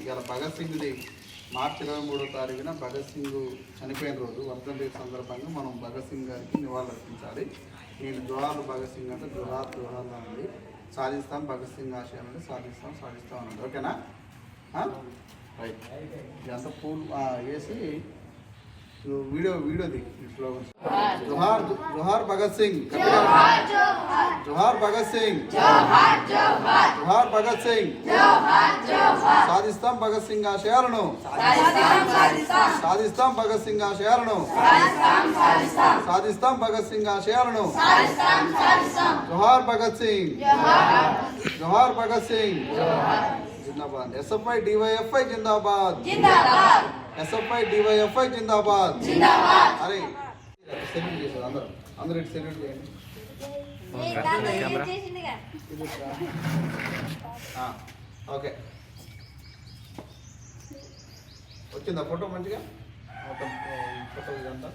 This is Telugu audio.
ఇవాళ భగత్ సింగ్ది మార్చి ఇరవై మూడో తారీఖున భగత్ సింగ్ చనిపోయిన రోజు వర్ధంతి సందర్భంగా మనం భగత్ సింగ్ గారికి నివాళులర్పించాలి. నేను జోహార్ భగత్ సింగ్ అంటే జోహార్ జోహార్ ఉంది. సాధిస్తాం భగత్ సింగ్ ఆశయాలని సాధిస్తాం సాధిస్తాం అన్నది ఓకేనా? రైట్. ఇదంతా పూల్ ఆ, వేసి వీడియో వీడియో దిగు స్లోగన్ జోహార్ జోహార్ భగత్ సింగ్. జోహార్ భగత్ సింగ్ జోహార్ భగత్ సింగ్ సాధిస్తాం భగత్ సింగ్ ఆశయాలను సాధిస్తాం భగత్ సింగ్ ఆశయాలను సాధిస్తాం భగత్ సింగ్ ఆశయాలను జోహార్ భగత్ సింగ్ జోహార్ భగత్ సింగ్ జిందాబాద్ ఎస్ఎఫ్ఐ డివైఎఫ్ఐ జిందాబాద్ ఎస్ఎఫ్ఐ డివైఎఫ్ఐ జిందాబాద్ అరే సెల్యూట్ చేశారు అందరూ అందరూ ఇటు సెల్యూట్ చేయండి ఆ, ఓకే వచ్చిందా ఫోటో మంచిగా మొత్తం ఫోటో ఇదంతా